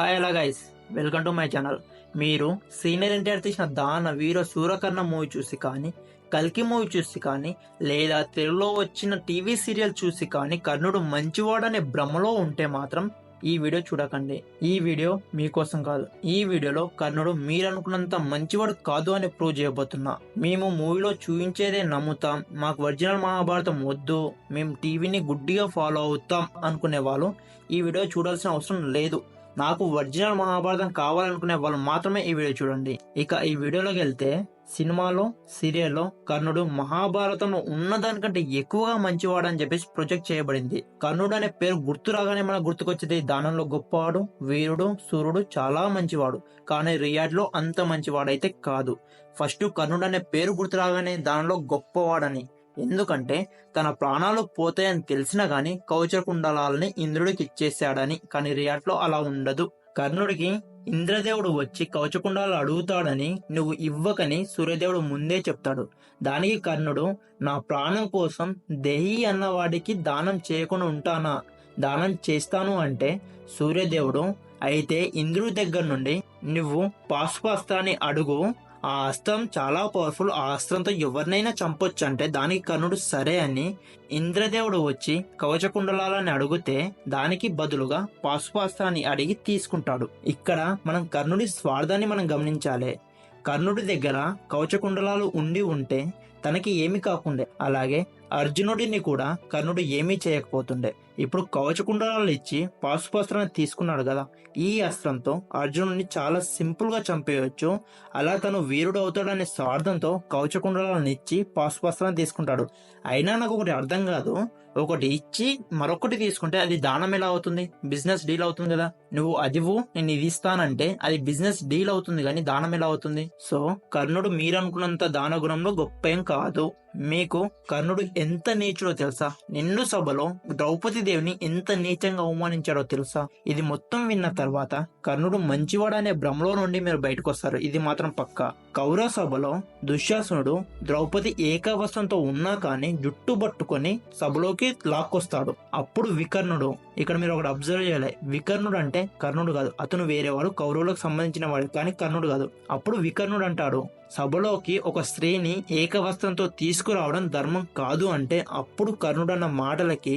Hi అలా guys welcome to my channel మీరు senior NTR తీసిన దాన వీర సూరకర్ణ మూవీ చూసి కానీ కల్కి మూవీ చూసి కానీ లేదా తెలుగులో వచ్చిన టీవీ సీరియల్ చూసి కానీ కర్ణుడు మంచివాడనే భ్రమలో ఉంటే మాత్రం ఈ వీడియో చూడకండి. ఈ వీడియో మీకోసం కాదు. ఈ వీడియోలో కర్ణుడు మీరు అనుకున్నంత మంచివాడు కాదు అని ప్రూవ్ చేయబోతున్నా. మేము మూవీలో చూపించేదే నమ్ముతాం. మాకు ఒరిజినల్ మహాభారతం వద్దు. మేము టీవీని గుడ్డిగా ఫాలో అవుతాం అనుకునే వాళ్ళు ఈ వీడియో చూడాల్సిన అవసరం లేదు. నాకు ఒరిజినల్ మహాభారతం కావాలనుకునే వాళ్ళు మాత్రమే ఈ వీడియో చూడండి. ఇక ఈ వీడియోలోకి వెళ్తే సినిమాలో సీరియల్లో కర్ణుడు మహాభారతంలో ఉన్నదానికంటే ఎక్కువగా మంచివాడని చెప్పేసి ప్రొజెక్ట్ చేయబడింది. కర్ణుడు అనే పేరు గుర్తు రాగానే మనకు గుర్తుకొచ్చేది దానంలో గొప్పవాడు వీరుడు సూర్యుడు చాలా మంచివాడు. కానీ రియాడ్లో అంత మంచివాడైతే కాదు. ఫస్ట్ కర్ణుడు అనే పేరు గుర్తు రాగానే దానిలో గొప్పవాడని. ఎందుకంటే తన ప్రాణాలు పోతాయని తెలిసినా గాని కౌచకుండలాలని ఇంద్రుడికి ఇచ్చేశాడని కానీ రియాట్లో అలా ఉండదు. కర్ణుడికి ఇంద్రదేవుడు వచ్చి కవచకుండాలు అడుగుతాడని నువ్వు ఇవ్వకని సూర్యదేవుడు ముందే చెప్తాడు. దానికి కర్ణుడు నా ప్రాణం కోసం దేహి అన్నవాడికి దానం చేయకుండా ఉంటానా? దానం చేస్తాను అంటే సూర్యదేవుడు అయితే ఇంద్రుడి దగ్గర నుండి నువ్వు పాశుపాస్త్రాన్ని అడుగు ఆ అస్త్రం చాలా పవర్ఫుల్ ఆ అస్త్రంతో ఎవరినైనా చంపొచ్చు అంటే దానికి కర్ణుడు సరే అని ఇంద్రదేవుడు వచ్చి కవచకుండలాలని అడిగితే దానికి బదులుగా పాశుపాస్త్రాన్ని అడిగి తీసుకుంటాడు. ఇక్కడ మనం కర్ణుడి స్వార్థాన్ని మనం గమనించాలి. కర్ణుడి దగ్గర కవచకుండలాలు ఉండి ఉంటే తనకి ఏమి కాకుండే. అలాగే అర్జునుడిని కూడా కర్ణుడు ఏమీ చేయకపోతుండే. ఇప్పుడు కవచకుండలాలు ఇచ్చి పాశుపాస్త్రాన్ని తీసుకున్నాడు కదా. ఈ అస్త్రంతో అర్జునుడిని చాలా సింపుల్గా చంపేయవచ్చు అలా తను వీరుడు అవుతాడనే స్వార్థంతో కవచకుండలాలను ఇచ్చి పాశుపాస్త్రాన్ని తీసుకుంటాడు. అయినా నాకు ఒకటి అర్థం కాదు. ఒకటి ఇచ్చి మరొకటి తీసుకుంటే అది దానం ఎలా అవుతుంది? బిజినెస్ డీల్ అవుతుంది కదా. నువ్వు అదివు నేను ఇది ఇస్తానంటే అది బిజినెస్ డీల్ అవుతుంది కానీ దానం ఎలా అవుతుంది? సో కర్ణుడు మీరు అనుకున్నంత దాన గుణంలో గొప్ప ఏం కాదు. మీకు కర్ణుడు ఎంత నీచుడో తెలుసా? నిండు సభలో ద్రౌపది దేవిని ఎంత నీచంగా అవమానించాడో తెలుసా? ఇది మొత్తం విన్న తర్వాత కర్ణుడు మంచివాడనే భ్రమలో నుండి మీరు బయటకు వస్తారు ఇది మాత్రం పక్క. కౌరవ సభలో దుశ్శాసనుడు ద్రౌపది ఏకావస్త్రంతో ఉన్నా కానీ జుట్టు పట్టుకొని సభలోకి లాక్కొస్తాడు. అప్పుడు వికర్ణుడు ఇక్కడ మీరు ఒకటి అబ్జర్వ్ చేయాలి. వికర్ణుడు అంటే కర్ణుడు కాదు. అతను వేరేవాడు కౌరవులకు సంబంధించిన వాడు కానీ కర్ణుడు కాదు. అప్పుడు వికర్ణుడు అంటాడు సభలోకి ఒక స్త్రీని ఏకవస్త్రంతో తీసుకురావడం ధర్మం కాదు అంటే అప్పుడు కర్ణుడు అన్న మాటలకి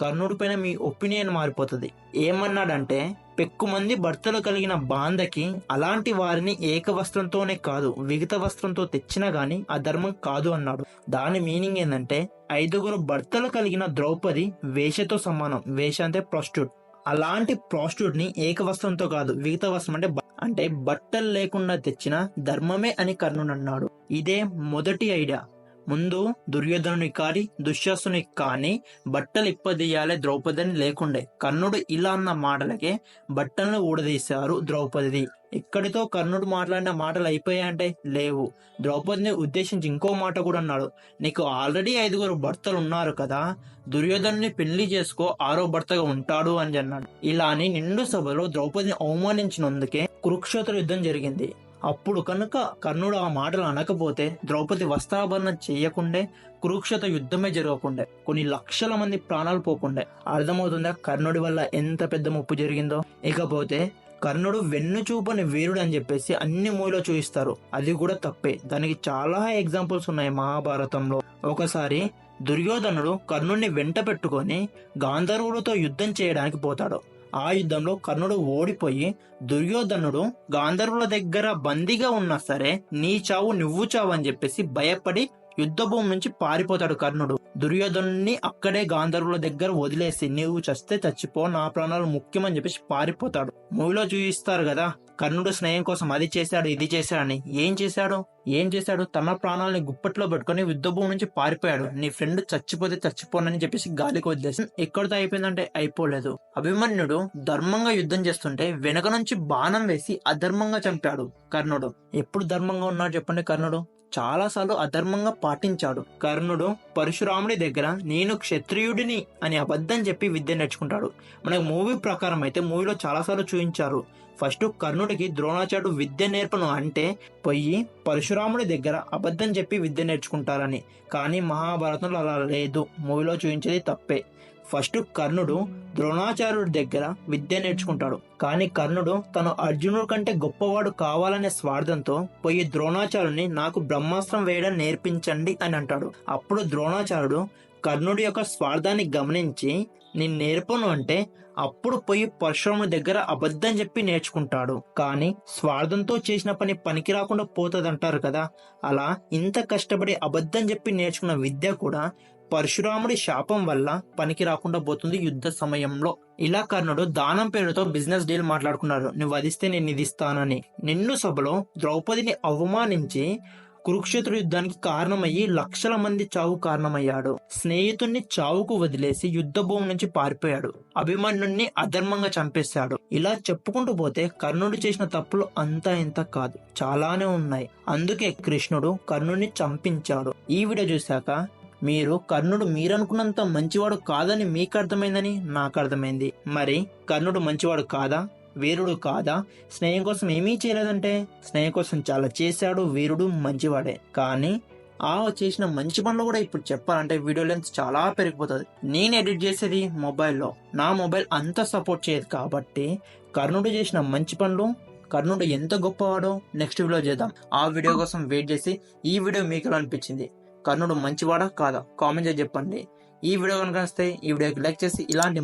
కర్ణుడి పైన మీ ఒపీనియన్ మారిపోతుంది. ఏమన్నాడంటే పెక్కుమంది భర్తలు కలిగిన బాంధకి అలాంటి వారిని ఏక వస్త్రంతోనే కాదు విగత వస్త్రంతో తెచ్చినా గాని ఆ ధర్మం కాదు అన్నాడు. దాని మీనింగ్ ఏంటంటే ఐదుగురు భర్తలు కలిగిన ద్రౌపది వేషతో సమానం వేష అంటే ప్రాస్టిట్యూట్ అలాంటి ప్రాస్టిట్యూట్ని ఏక వస్త్రంతో కాదు విగత వస్త్రం అంటే అంటే బట్టలు లేకుండా తెచ్చిన ధర్మమే అని కర్ణుడు అన్నాడు ఇదే మొదటి ఐడియా. ముందు దుర్యోధనుని కాని దుశ్శాసుని కాని బట్టలు ఇప్పదీయాలి ద్రౌపదిని లేకుండే. కర్ణుడు ఇలా అన్న మాటలకే బట్టలను ఊడదీశారు ద్రౌపది ఇక్కడితో కర్ణుడు మాట్లాడిన మాటలు అయిపోయాయంటే లేవు. ద్రౌపదిని ఉద్దేశించి ఇంకో మాట కూడా అన్నాడు. నీకు ఆల్రెడీ ఐదుగురు భర్తలు ఉన్నారు కదా దుర్యోధనుని పెళ్ళి చేసుకో ఆరో భర్తగా ఉంటాడు అని అన్నాడు. ఇలా అని నిండు సభలో ద్రౌపదిని అవమానించినందుకే కురుక్షేత్ర యుద్ధం జరిగింది. అప్పుడు కనుక కర్ణుడు ఆ మాటలు అనకపోతే ద్రౌపది వస్త్రాభరణ చేయకుండే కురుక్షేత్ర యుద్ధమే జరగకుండే. కొన్ని లక్షల మంది ప్రాణాలు పోకుండే. అర్థమవుతుందా కర్ణుడి వల్ల ఎంత పెద్ద ముప్పు జరిగిందో? ఇకపోతే కర్ణుడు వెన్ను చూపని వీరుడు అని చెప్పేసి అన్ని మూవిలో చూపిస్తారు. అది కూడా తప్పే. దానికి చాలా ఎగ్జాంపుల్స్ ఉన్నాయి మహాభారతంలో. ఒకసారి దుర్యోధనుడు కర్ణుడిని వెంట పెట్టుకొని గాంధర్వులతో యుద్ధం చేయడానికి పోతాడు. ఆ యుద్ధంలో కర్ణుడు ఓడిపోయి దుర్యోధనుడు గాంధర్వుల దగ్గర బందీగా ఉన్నా సరే నీ చావు నువ్వు చావు అని చెప్పేసి భయపడి యుద్ధభూమి నుంచి పారిపోతాడు కర్ణుడు. దుర్యోధనుని అక్కడే గాంధర్వుల దగ్గర వదిలేసి నీవు చస్తే చచ్చిపో నా ప్రాణాలు ముఖ్యమని చెప్పేసి పారిపోతాడు. మూవీలో చూపిస్తారు కదా కర్ణుడు స్నేహం కోసం అది చేశాడు ఇది చేశాడని. ఏం చేశాడు? ఏం చేశాడు? తన ప్రాణాలని గుప్పట్లో పెట్టుకుని యుద్ధ భూమి నుంచి పారిపోయాడు. నీ ఫ్రెండ్ చచ్చిపోతే చచ్చిపోనని చెప్పేసి గాలికి వదిలేసి ఎక్కడితో అయిపోయిందంటే అయిపోలేదు. అభిమన్యుడు ధర్మంగా యుద్ధం చేస్తుంటే వెనక నుంచి బాణం వేసి అధర్మంగా చంపాడు కర్ణుడు. ఎప్పుడు ధర్మంగా ఉన్నాడు చెప్పండి కర్ణుడు? చాలాసార్లు అధర్మంగా పాటించాడు. కర్ణుడు పరశురాముడి దగ్గర నేను క్షత్రియుడిని అని అబద్ధం చెప్పి విద్య నేర్చుకుంటాడు. మనకు మూవీ ప్రకారం అయితే మూవీలో చాలాసార్లు చూపించారు. ఫస్ట్ కర్ణుడికి ద్రోణాచార్యుడు విద్య నేర్పను అంటే పోయి పరశురాముడి దగ్గర అబద్ధం చెప్పి విద్య నేర్చుకుంటారని. కానీ మహాభారతంలో అలా లేదు. మూవీలో చూపించేది తప్పే. ఫస్ట్ కర్ణుడు ద్రోణాచార్యుడి దగ్గర విద్య నేర్చుకుంటాడు. కానీ కర్ణుడు తను అర్జునుడి కంటే గొప్పవాడు కావాలనే స్వార్థంతో పోయి ద్రోణాచార్యుని నాకు బ్రహ్మాస్త్రం వేయడం నేర్పించండి అని అంటాడు. అప్పుడు ద్రోణాచార్యుడు కర్ణుడి యొక్క స్వార్థాన్ని గమనించి నేను నేర్పను అంటే అప్పుడు పోయి పరశురాముడి దగ్గర అబద్ధం చెప్పి నేర్చుకుంటాడు. కానీ స్వార్థంతో చేసిన పని పనికి రాకుండా పోతుందంటారు కదా. అలా ఇంత కష్టపడి అబద్ధం చెప్పి నేర్చుకున్న విద్య కూడా పరశురాముడి శాపం వల్ల పనికి రాకుండా పోతుంది యుద్ధ సమయంలో. ఇలా కర్ణుడు దానం పేరుతో బిజినెస్ డీల్ మాట్లాడుకున్నారు నువ్వు వధిస్తే నేను నిధిస్తానని నిన్ను సభలో ద్రౌపదిని అవమానించి కురుక్షేత్ర యుద్ధానికి కారణమయ్యి లక్షల మంది చావు కారణమయ్యాడు. స్నేహితుణ్ణి చావుకు వదిలేసి యుద్ధ భూమి నుంచి పారిపోయాడు. అభిమన్యుణ్ణి అధర్మంగా చంపేశాడు. ఇలా చెప్పుకుంటూ పోతే కర్ణుడు చేసిన తప్పులు అంతా ఇంత కాదు. చాలానే ఉన్నాయి. అందుకే కృష్ణుడు కర్ణుడిని చంపించాడు. ఈ వీడియో చూశాక మీరు కర్ణుడు మీరనుకున్నంత మంచివాడు కాదని మీకు అర్థమైందని నాకు అర్థమైంది మరి కర్ణుడు మంచివాడు కాదా? వీరుడు కాదా? స్నేహం కోసం ఏమీ చేయలేదంటే స్నేహం కోసం చాలా చేశాడు వీరుడు మంచివాడే. కానీ ఆ చేసిన మంచి పనులు కూడా ఇప్పుడు చెప్పాలంటే వీడియో లెన్స్ చాలా పెరిగిపోతుంది. నేను ఎడిట్ చేసేది మొబైల్లో. నా మొబైల్ అంత సపోర్ట్ చేయదు కాబట్టి కర్ణుడు చేసిన మంచి పనులు కర్ణుడు ఎంత గొప్పవాడో నెక్స్ట్ వీడియో చేద్దాం. ఆ వీడియో కోసం వెయిట్ చేసి ఈ వీడియో మీకు ఎలా అనిపించింది? కర్ణుడు మంచివాడా? కాదా? కామెంట్ చేసి చెప్పండి. ఈ వీడియో కనుక వస్తే ఈ వీడియోకి లైక్ చేసి ఇలాంటి